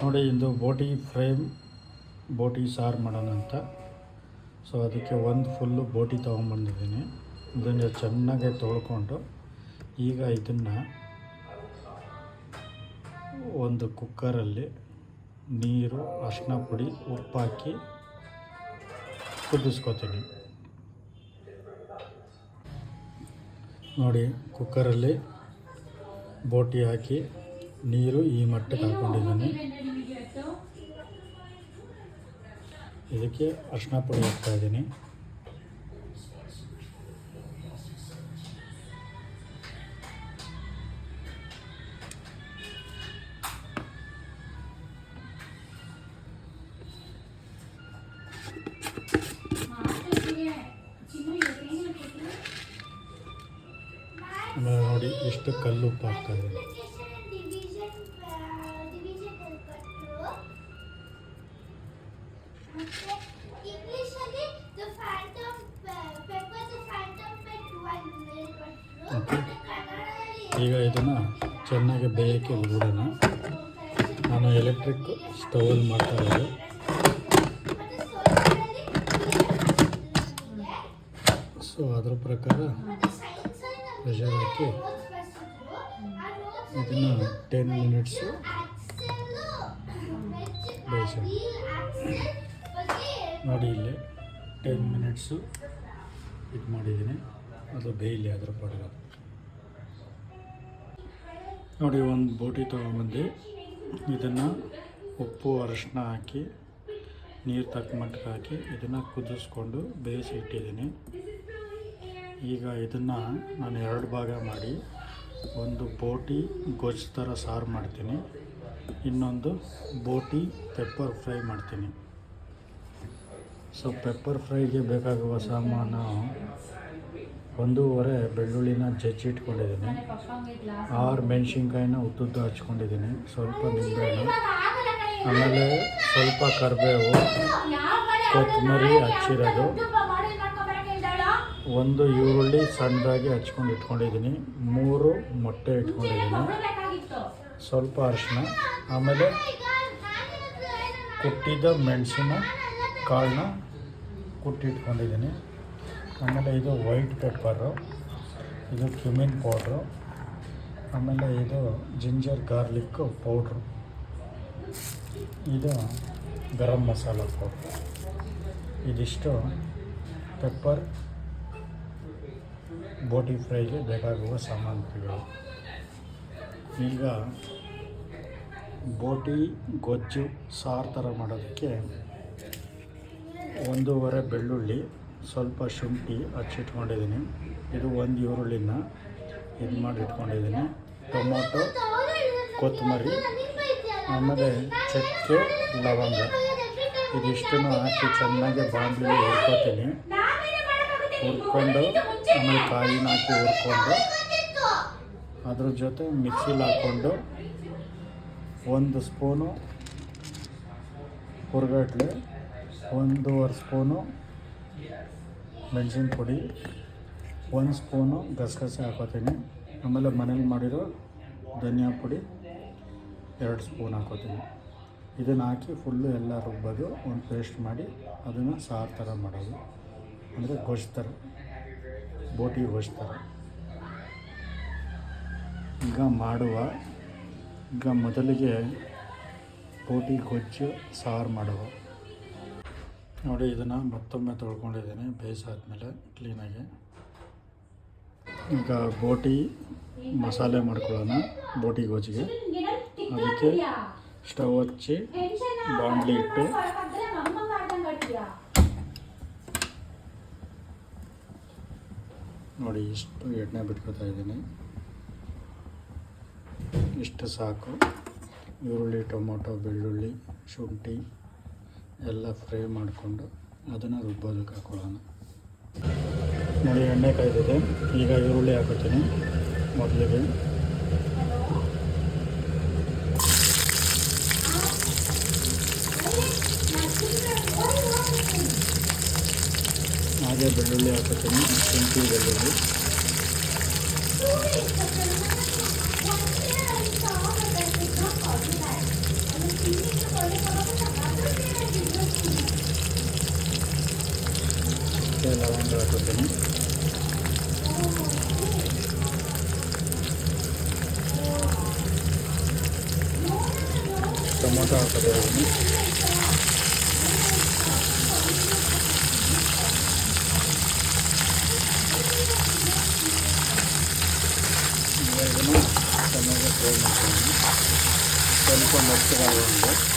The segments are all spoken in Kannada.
ನೋಡಿ, ಇದು ಬೋಟಿ ಫ್ರೇಮ್ ಬೋಟಿ ಸಾರು ಮಾಡೋಣ ಅಂತ. ಸೊ ಅದಕ್ಕೆ ಒಂದು ಫುಲ್ಲು ಬೋಟಿ ತೊಗೊಂಬಂದಿದ್ದೀನಿ ಇದನ್ನು ಚೆನ್ನಾಗೆ ತೊಳ್ಕೊಂಡು ಈಗ ಇದನ್ನು ಒಂದು ಕುಕ್ಕರಲ್ಲಿ ನೀರು, ಅರಿಶಿನ ಪುಡಿ, ಉಪ್ಪಾಕಿ ಕುದಿಸ್ಕೋತೀನಿ. ನೋಡಿ, ಕುಕ್ಕರಲ್ಲಿ ಬೋಟಿ ಹಾಕಿ ನೀರು ಈ ಮಟ್ಟಕ್ಕೆ ಹಾಕೊಂಡಿದ್ದೀನಿ. ಇದಕ್ಕೆ ಅರ್ಶಿನ ಪುಡಿ ಹಾಕ್ತಾ ಇದ್ದೀನಿ. ನೋಡಿ ಎಷ್ಟು ಕಲ್ಲು ಉಪ್ಪು ಹಾಕ್ತಾ ಇದ್ದೀನಿ. ಇಂಗ್ಲಿಷಲ್ಲಿ the phantom pepper the phantom pet one ಕೊಟ್ಟರು ಓಕೆ ಈಗ ಇದನ್ನು ಚೆನ್ನಾಗಿ ಬೇಯಕ್ಕೆ ಬಿಡೋಣ. ನಾನು ಎಲೆಕ್ಟ್ರಿಕ್ ಸ್ಟವಲ್ಲಿ ಮಾಡ್ತಾ ಇರೋದು. ಸೊ ಅದರ ಪ್ರಕಾರ ಪ್ರೆಷರ್ ಹಾಕಿ ಇದನ್ನು ಟೆನ್ ಮಿನಿಟ್ಸು ಬೇಯಿಸೋಣ. ನೋಡಿ ಇಲ್ಲಿ ಟೆನ್ ಮಿನಿಟ್ಸು ಇದು ಮಾಡಿದ್ದೀನಿ. ಅದು ಬೇಯಲಿ ಅದರ ಪಾಡಿಗೆ ನೋಡಿ ಒಂದು ಬೋಟಿ ತೊಗೊಂಬಂದು. ಇದನ್ನು ಉಪ್ಪು, ಅರಶಿನ ಹಾಕಿ, ನೀರು ತಕ್ಕ ಮಟ್ಟಕ್ಕೆ ಹಾಕಿ ಇದನ್ನು ಕುದಿಸ್ಕೊಂಡು ಬೇಯಿಸಿ ಇಟ್ಟಿದ್ದೀನಿ. ಈಗ ಇದನ್ನು ನಾನು ಎರಡು ಭಾಗ ಮಾಡಿ ಒಂದು ಬೋಟಿ ಗೊಜ್ಜು ಥರ ಸಾರು ಮಾಡ್ತೀನಿ. ಇನ್ನೊಂದು ಬೋಟಿ ಪೆಪ್ಪರ್ ಫ್ರೈ ಮಾಡ್ತೀನಿ. ಸೊ ಪೆಪ್ಪರ್ ಫ್ರೈಗೆ ಬೇಕಾಗುವ ಸಾಮಾನು ಒಂದೂವರೆ ಬೆಳ್ಳುಳ್ಳಿನ ಜಜ್ಜಿಟ್ಕೊಂಡಿದ್ದೀನಿ. ಆರು ಮೆಣಸಿನ್ಕಾಯಿನ ಉದ್ದುದ್ದು ಹಚ್ಕೊಂಡಿದ್ದೀನಿ. ಸ್ವಲ್ಪ ನಿಂಬೆಹಣ್ಣು, ಆಮೇಲೆ ಸ್ವಲ್ಪ ಕರಿಬೇವು, ಕೊತ್ತಂಬರಿ ಹಚ್ಚಿರೋದು. ಒಂದು ಈರುಳ್ಳಿ ಸಣ್ಣದಾಗಿ ಹಚ್ಕೊಂಡು ಇಟ್ಕೊಂಡಿದ್ದೀನಿ ಮೂರು ಮೊಟ್ಟೆ ಇಟ್ಕೊಂಡಿದ್ದೀನಿ. ಸ್ವಲ್ಪ ಅರಿಶಿನ ಆಮೇಲೆ ಕುಟ್ಟಿದ ಮೆಣಸಿನ ಕಾಳನ್ನ ಕುಟ್ಟಿಟ್ಕೊಂಡಿದ್ದೀನಿ. ಆಮೇಲೆ ಇದು ವೈಟ್ ಪೆಪ್ಪರು ಇದು ಕ್ಯುಮಿನ್ ಪೌಡ್ರು ಆಮೇಲೆ ಇದು ಜಿಂಜರ್ ಗಾರ್ಲಿಕ್ ಪೌಡ್ರು ಇದು ಗರಂ ಮಸಾಲ ಪೌಡ್ರು ಇದಿಷ್ಟು ಪೆಪ್ಪರ್ ಬೋಟಿ ಫ್ರೈಗೆ ಬೇಕಾಗುವ ಸಾಮಗ್ರಿಗಳು. ಈಗ ಬೋಟಿ, ಗೊಜ್ಜು, ಸಾರು ಥರ ಮಾಡೋದಕ್ಕೆ ಒಂದೂವರೆ ಬೆಳ್ಳುಳ್ಳಿ, ಸ್ವಲ್ಪ ಶುಂಠಿ ಹಚ್ಚಿಟ್ಕೊಂಡಿದ್ದೀನಿ. ಇದು ಒಂದು ಈರುಳ್ಳಿನ ಇದು ಮಾಡಿ ಇಟ್ಕೊಂಡಿದ್ದೀನಿ ಟೊಮೊಟೊ ಕೊತ್ತಂಬರಿ ಆಮೇಲೆ ಚಕ್ಕೆ, ಲವಂಗ. ಇದಿಷ್ಟನ್ನು ಹಾಕಿ ಚೆನ್ನಾಗಿ ಬಾಣಲಿ ಹುರ್ಕೋತೀನಿ. ಹುರ್ಕೊಂಡು ಆಮೇಲೆ ಕಾಯಿನ ಹಾಕಿ ಹುರ್ಕೊಂಡು ಅದ್ರ ಜೊತೆ ಮಿಕ್ಸಿಲಿ ಹಾಕ್ಕೊಂಡು ಒಂದು ಸ್ಪೂನು ಹುರ್ಗಡ್ಲೆ ಒಂದೂವರೆ ಸ್ಪೂನು ಮೆಣಸಿನ ಪುಡಿ, ಒಂದು ಸ್ಪೂನು ಗಸಗಸೆ ಹಾಕೋತೀನಿ. ಆಮೇಲೆ ಮನೇಲಿ ಮಾಡಿರೋ ಧನಿಯಾ ಪುಡಿ ಎರಡು ಸ್ಪೂನ್ ಹಾಕೋತೀನಿ. ಇದನ್ನು ಹಾಕಿ ಫುಲ್ಲು ಎಲ್ಲ ರುಬ್ಬೋದು, ಒಂದು ಪೇಸ್ಟ್ ಮಾಡಿ ಅದನ್ನು ಸಾರು ಥರ ಮಾಡೋದು. ಅಂದರೆ ಗೋಶ್ ಥರ ಬೋಟಿ ಗೋಶ್ ಥರ ಈಗ ಮಾಡುವ, ಈಗ ಮೊದಲಿಗೆ ಬೋಟಿ ಗೊಜ್ಜು ಸಾರು ಮಾಡುವ. ನೋಡಿ, ಇದನ್ನು ಮತ್ತೊಮ್ಮೆ ತೊಳ್ಕೊಂಡಿದ್ದೀನಿ ಬೇಯಿಸಾದ್ಮೇಲೆ ಕ್ಲೀನಾಗಿ. ಈಗ ಬೋಟಿ ಮಸಾಲೆ ಮಾಡ್ಕೊಳ್ಳೋಣ, ಬೋಟಿ ಗೋಜಿಗೆ ಅದಕ್ಕೆ ಸ್ಟವ್ ಹಚ್ಚಿ ಬಾಣಲಿ ಇಟ್ಟು. ನೋಡಿ, ಇಷ್ಟು ಎಣ್ಣೆ ಬಿಟ್ಕೊತಾ ಇದ್ದೀನಿ. ಇಷ್ಟು ಸಾಕು. ಈರುಳ್ಳಿ, ಟೊಮೊಟೊ, ಬೆಳ್ಳುಳ್ಳಿ, ಶುಂಠಿ. ಎಲ್ಲ ಫ್ರೈ ಮಾಡಿಕೊಂಡು ಅದನ್ನು ರುಬ್ಬೋದಕ್ಕೆ ಹಾಕೊಳ್ಳೋಣ. ನೋಡಿ, ಎಣ್ಣೆ ಕಾಯ್ದಿದೆ. ಈಗ ಈರುಳ್ಳಿ ಹಾಕೋತೀನಿ. ಮೊದಲಿಗೆ. ಹಾಗೆ ಬೆಳ್ಳುಳ್ಳಿ ಹಾಕೋತೀನಿ. ಶುಂಠಿ ಬೆಳ್ಳುಳ್ಳಿ. ಮತ್ತು ಲವಂಗ ಹಾಕೋತೀನಿ ಟೊಮೊಟೊ ಹಾಕೋತಾ ಇದ್ದೀನಿ ಈಗ ಇದನ್ನು ಚೆನ್ನಾಗಿ ಫ್ರೈ ಮಾಡ್ತೀನಿ ಸ್ವಲ್ಪ ಮೆತ್ತಗಾಗುವಂತೆ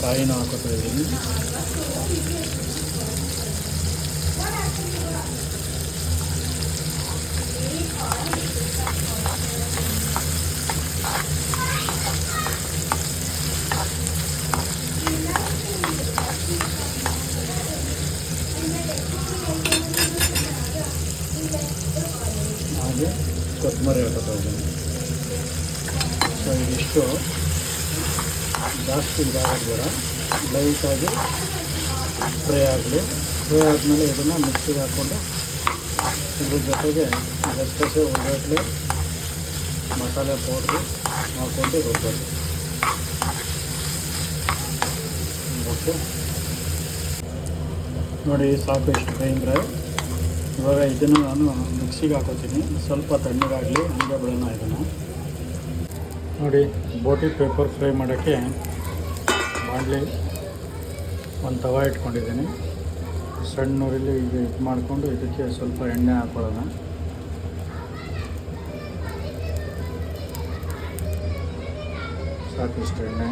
ಕಾಯಿನ ಹಾಕೋತಾ ಇದ್ದೀನಿ ಹಾಗೆ ಕೊತ್ತಂಬರಿ ಹಾಕೋತಾ ಇದ್ದೀನಿ ಸೊ ಇದಿಷ್ಟು ಜಾಸ್ತಿ ಇದಾಗಬೇಡ ಬೇಡ ಲೈಟಾಗಿ ಫ್ರೈ ಆಗಲಿ. ಫ್ರೈ ಆದಮೇಲೆ ಇದನ್ನು ಮಿಕ್ಸಿಗೆ ಹಾಕ್ಕೊಂಡು ಇದ್ರ ಜೊತೆಗೆ ಗಸಗಸೆ ಉಳ್ಳಾಗಡ್ಲೆ ಮಸಾಲೆ ಪೌಡ್ರು ಹಾಕ್ಕೊಂಡು ರುಬ್ಬೋದು ಓಕೆ. ನೋಡಿ, ಸಾಕು ಅಂದರೆ ಇವಾಗ ಇದನ್ನು ನಾನು ಮಿಕ್ಸಿಗೆ ಹಾಕೋತೀನಿ. ಸ್ವಲ್ಪ ತಣ್ಣಗಾಗಲಿ, ಹಂಗೆ ಬಿಡೋಣ ಇದನ್ನು. ನೋಡಿ, ಬೋಟಿ ಪೇಪರ್ ಫ್ರೈ ಮಾಡೋಕ್ಕೆ ಬಾಣಲಿ ಒಂದು ತವ ಇಟ್ಕೊಂಡಿದ್ದೀನಿ. ಸಣ್ಣ ಊರಲ್ಲಿ ಇದು ಇದು ಮಾಡಿಕೊಂಡು ಇದಕ್ಕೆ ಸ್ವಲ್ಪ ಎಣ್ಣೆ ಹಾಕೊಳ್ಳೋಣ. ಸಾಕಿಷ್ಟು ಎಣ್ಣೆ.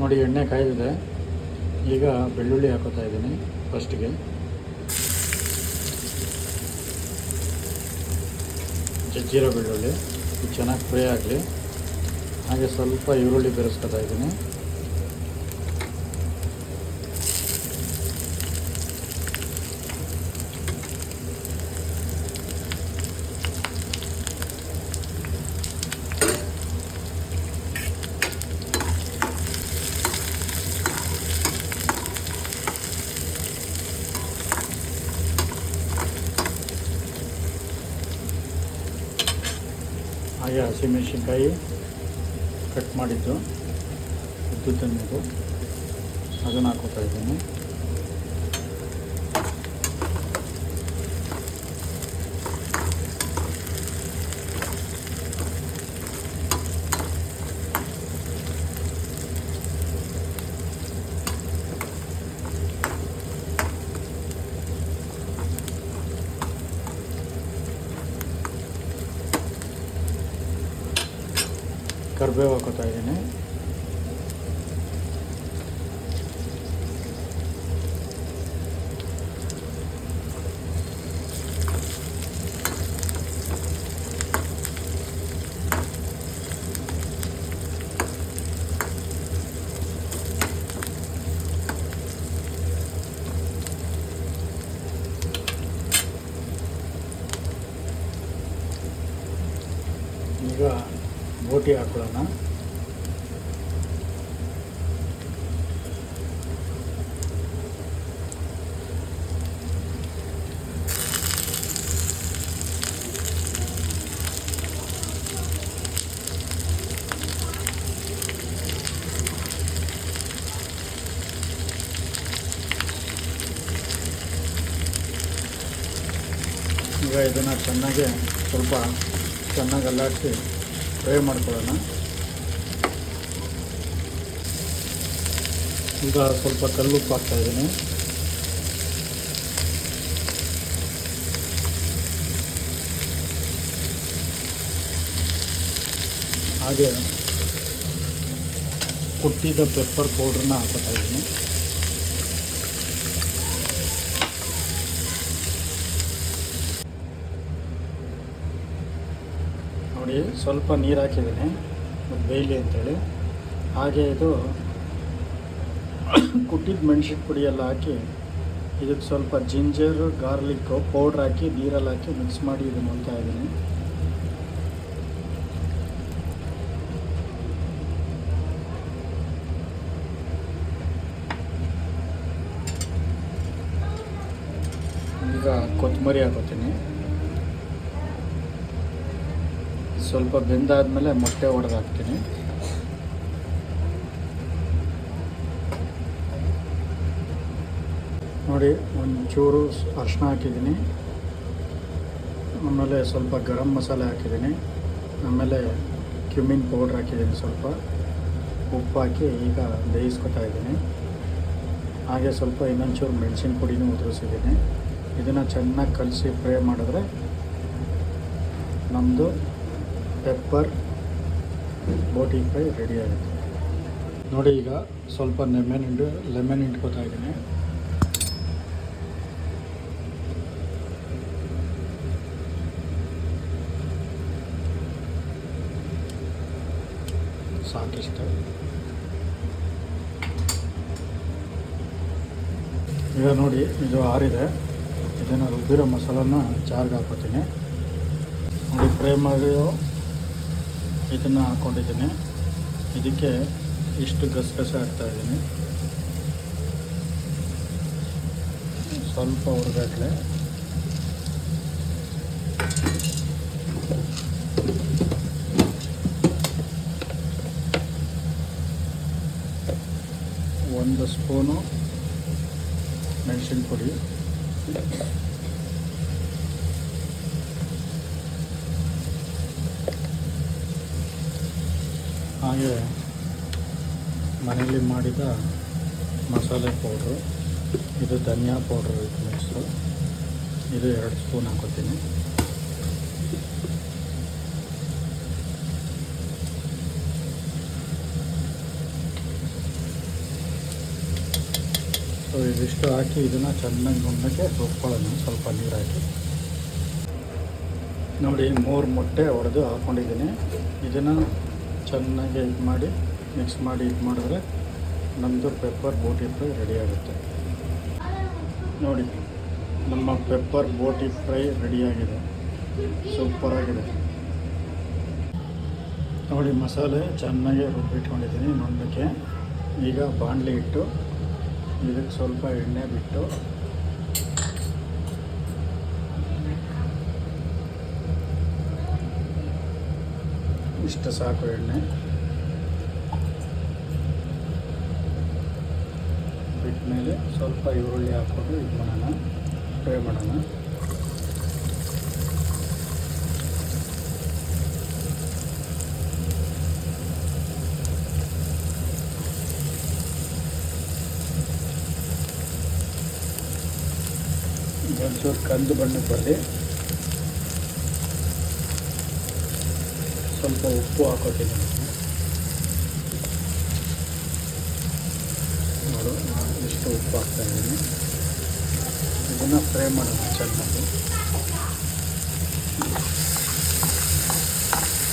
ನೋಡಿ ಎಣ್ಣೆ ಕಾಯ್ದಿದೆ. ಈಗ ಬೆಳ್ಳುಳ್ಳಿ ಹಾಕೋತಾ ಇದ್ದೀನಿ. ಫಸ್ಟಿಗೆ ಜಜ್ಜಿರೋ ಬೆಳ್ಳುಳ್ಳಿ ಚೆನ್ನಾಗಿ ಫ್ರೈ ಆಗಲಿ. ಹಾಗೆ ಸ್ವಲ್ಪ ಈರುಳ್ಳಿ ಬೆರೆಸ್ಕೊತಾ ಇದ್ದೀನಿ ಹಾಗೆ ಹಸಿಮೆಣಸಿನ್ಕಾಯಿ ಕಟ್ ಮಾಡಿದ್ದು ಉದ್ದುದ್ದನ್ನಿದು ಅದನ್ನು ಹಾಕೋತಾ ಇದ್ದೀನಿ. ಕರಿಬೇವು ಹಾಕೋತಾ ಇದ್ದೀನಿ ಈಗ ಬೋಟಿ ಹಾಕೊಳ್ಳೋಣ. ಈಗ ಇದನ್ನು ಚೆನ್ನಾಗಿ ಸ್ವಲ್ಪ ಚೆನ್ನಾಗಿ ಅಲ್ಲಾಡಿಸಿ ಫ್ರೈ ಮಾಡ್ಕೊಳ್ಳೋಣ. ಈಗ ಸ್ವಲ್ಪ ಕಲ್ಲುಪ್ಪು ಹಾಕ್ತಾ ಇದ್ದೀನಿ. ಹಾಗೆ ಕುಟ್ಟಿದ ಪೆಪ್ಪರ್ ಪೌಡ್ರನ್ನ ಹಾಕೋತಾ ಇದ್ದೀನಿ. ನೋಡಿ ಸ್ವಲ್ಪ ನೀರು ಹಾಕಿದ್ದೀನಿ ಬೇಯಲಿ ಅಂತೇಳಿ. ಹಾಗೆ ಇದು ಕುಟ್ಟಿದ ಮೆಣಸಿನ ಪುಡಿ ಎಲ್ಲ ಹಾಕಿ, ಇದಕ್ಕೆ ಸ್ವಲ್ಪ ಜಿಂಜರ್, ಗಾರ್ಲಿಕ್ ಪೌಡ್ರ್ ಹಾಕಿ, ನೀರಲ್ಲಿ ಹಾಕಿ ಮಿಕ್ಸ್ ಮಾಡಿ ಇದನ್ನು ಹೊಲ್ತಾ ಇದ್ದೀನಿ. ಈಗ ಕೊತ್ತಂಬರಿ ಹಾಕೋತೀನಿ ಸ್ವಲ್ಪ ಬೆಂದಾದಮೇಲೆ ಮೊಟ್ಟೆ ಒಡೆದು ಹಾಕ್ತೀನಿ. ನೋಡಿ, ಒಂಚೂರು ಅರಿಶಿನ ಹಾಕಿದ್ದೀನಿ. ಆಮೇಲೆ ಸ್ವಲ್ಪ ಗರಂ ಮಸಾಲೆ ಹಾಕಿದ್ದೀನಿ. ಆಮೇಲೆ ಕ್ಯುಮಿನ್ ಪೌಡ್ರ್ ಹಾಕಿದ್ದೀನಿ ಸ್ವಲ್ಪ. ಉಪ್ಪು ಹಾಕಿ ಈಗ ಬೇಯಿಸ್ಕೊತಾ ಇದ್ದೀನಿ. ಹಾಗೆ ಸ್ವಲ್ಪ ಇನ್ನೊಂಚೂರು ಮೆಣಸಿನ ಪುಡಿನೂ ಉದುರಿಸಿದ್ದೀನಿ. ಇದನ್ನು ಚೆನ್ನಾಗಿ ಕಲಸಿ ಫ್ರೈ ಮಾಡಿದ್ರೆ ನಮ್ಮದು ಪೆಪ್ಪರ್ ಬೋಟಿ ಫ್ರೈ ರೆಡಿ ಆಗುತ್ತೆ ನೋಡಿ ಈಗ ಸ್ವಲ್ಪ ಲೆಮನ್ ಹಿಂಡು, ಲೆಮನ್ ಹಿಂಡ್ಕೋತಾ ಇದ್ದೀನಿ. ಸಾಕಷ್ಟು. ಈಗ ನೋಡಿ, ಇದು ಆರಿದೆ. ಇದನ್ನು ರುಬ್ಬಿರೋ ಮಸಾಲನ ಜಾರ್ಗೆ ಹಾಕೋತೀನಿ ನೋಡಿ, ಫ್ರೈ ಮಾಡಿರೋ ಇದನ್ನು ಹಾಕ್ಕೊಂಡಿದ್ದೀನಿ ಇದಕ್ಕೆ ಇಷ್ಟು ಗಸಗಸೆ ಹಾಕ್ತಾಯಿದ್ದೀನಿ ಸ್ವಲ್ಪ ಹುರಿಬೇಕಲೆ ಒಂದು ಸ್ಪೂನು ಮೆಣಸಿನ ಪುಡಿ ಹಾಗೆ ಮನೆಯಲ್ಲಿ ಮಾಡಿದ ಮಸಾಲೆ ಪೌಡ್ರು ಇದು ಧನಿಯಾ ಪೌಡ್ರ್ ಮಿಕ್ಸು ಇದು ಎರಡು ಸ್ಪೂನ್ ಹಾಕೋತೀನಿ. ಸೊ ಇದಿಷ್ಟು ಹಾಕಿ ಇದನ್ನು ಚೆನ್ನಾಗಿ ನುಣ್ಣಗೆ ರುಬ್ಕೊಳ್ಳೋಣ. ಸ್ವಲ್ಪ ನೀರು ಹಾಕಿ. ನೋಡಿ, ಮೂರು ಮೊಟ್ಟೆ ಹೊಡೆದು ಹಾಕ್ಕೊಂಡಿದ್ದೀನಿ ಇದನ್ನು ಚೆನ್ನಾಗಿ ಇದು ಮಾಡಿ ಮಿಕ್ಸ್ ಮಾಡಿ ಇದು ಮಾಡಿದ್ರೆ ನಮ್ಮದು ಪೆಪ್ಪರ್ ಬೋಟಿ ಫ್ರೈ ರೆಡಿ ಆಗುತ್ತೆ. ನೋಡಿ, ನಮ್ಮ ಪೆಪ್ಪರ್ ಬೋಟಿ ಫ್ರೈ ರೆಡಿಯಾಗಿದೆ ಸೂಪರಾಗಿದೆ ನೋಡಿ, ಮಸಾಲೆ ಚೆನ್ನಾಗಿ ರುಬ್ಬಿಟ್ಕೊಂಡಿದ್ದೀನಿ ನೋಡಲಿಕ್ಕೆ ಈಗ ಬಾಣಲಿ ಇಟ್ಟು ಇದಕ್ಕೆ ಸ್ವಲ್ಪ ಎಣ್ಣೆ ಬಿಟ್ಟು ಇಷ್ಟು ಸಾಕು ಎಣ್ಣೆ. ಬಿಟ್ಮೇಲೆ ಸ್ವಲ್ಪ ಈರುಳ್ಳಿ ಹಾಕ್ಕೊಂಡು ಇದು ಮಾಡೋಣ. ಫ್ರೈ ಮಾಡೋಣ. ಒಂಚೂರು ಕಂದು ಬಣ್ಣಕ್ಕೆ ಬರಲಿ ಸ್ವಲ್ಪ ಉಪ್ಪು ಹಾಕೋತೀನಿ. ನೋಡು ಇಷ್ಟು ಉಪ್ಪು ಹಾಕ್ತಾ ಇದ್ದೀನಿ. ಇದನ್ನು ಫ್ರೈ ಮಾಡೋಣ ಚೆನ್ನಾಗಿ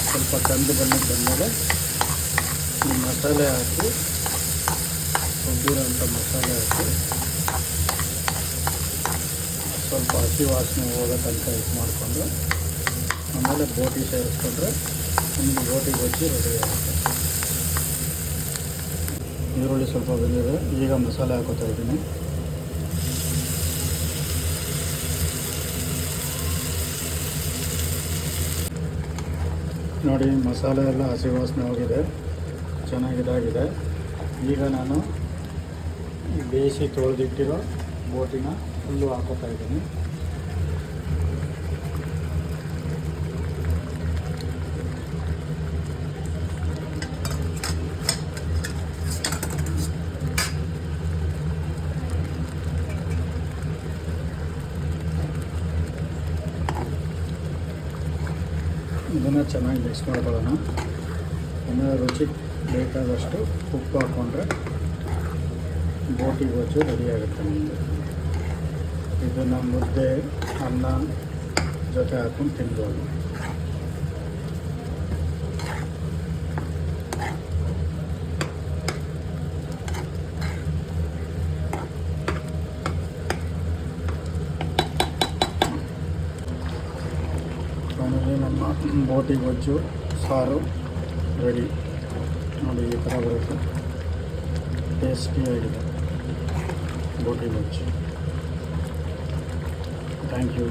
ಸ್ವಲ್ಪ ಕಂದು ಬಣ್ಣಕ್ಕೆ ಬಂದಮೇಲೆ ಈ ಮಸಾಲೆ ಹಾಕಿ ರುಬ್ಬಿರೋಂಥ ಮಸಾಲೆ ಹಾಕಿ, ಸ್ವಲ್ಪ ಹಸಿ ವಾಸನೆ ಹೋಗೋ ತನಕ ಇದು ಮಾಡಿಕೊಂಡು, ಆಮೇಲೆ ಬೋಟಿ ಸೇರಿಸ್ಕೊಂಡ್ರೆ ನಮಗೆ ಬೋಟಿ ಗೊಜ್ಜಿ ರೆಡಿ ಈರುಳ್ಳಿ ಸ್ವಲ್ಪ ಬೆಂದಿದೆ. ಈಗ ಮಸಾಲೆ ಹಾಕೋತಾ ಇದ್ದೀನಿ. ನೋಡಿ, ಮಸಾಲೆ ಎಲ್ಲ ಹಸಿ ವಾಸನೆ ಹೋಗಿದೆ. ಚೆನ್ನಾಗಿದಾಗಿದೆ ಈಗ ನಾನು ಬೇಯಿಸಿ ತೊಳೆದಿಟ್ಟಿರೋ ಬೋಟಿನ ಫುಲ್ಲು ಹಾಕೋತಾ ಇದ್ದೀನಿ ಇದನ್ನು ಚೆನ್ನಾಗಿ ಮಿಕ್ಸ್ ಮಾಡ್ಕೊಳ್ಳೋಣ ಆಮೇಲೆ ರುಚಿಗೆ ಬೇಕಾದಷ್ಟು ಉಪ್ಪು ಹಾಕ್ಕೊಂಡ್ರೆ ಬೋಟಿ ಗೊಜ್ಜು ರೆಡಿ ಆಗುತ್ತೆ ನಮಗೆ ಇದನ್ನು ಮುದ್ದೆ, ಅನ್ನ ಜೊತೆ ಹಾಕ್ಕೊಂಡು ತಿನ್ಬೋದು. ಬೋಟಿ ಗೊಜ್ಜು ಸಾರು ರೆಡಿ ನೋಡಿ ಈ ಥರ ಬರುತ್ತೆ ಟೇಸ್ಟಿಯಾಗಿದೆ ಬೋಟಿ ಗೊಜ್ಜು ಥ್ಯಾಂಕ್ ಯು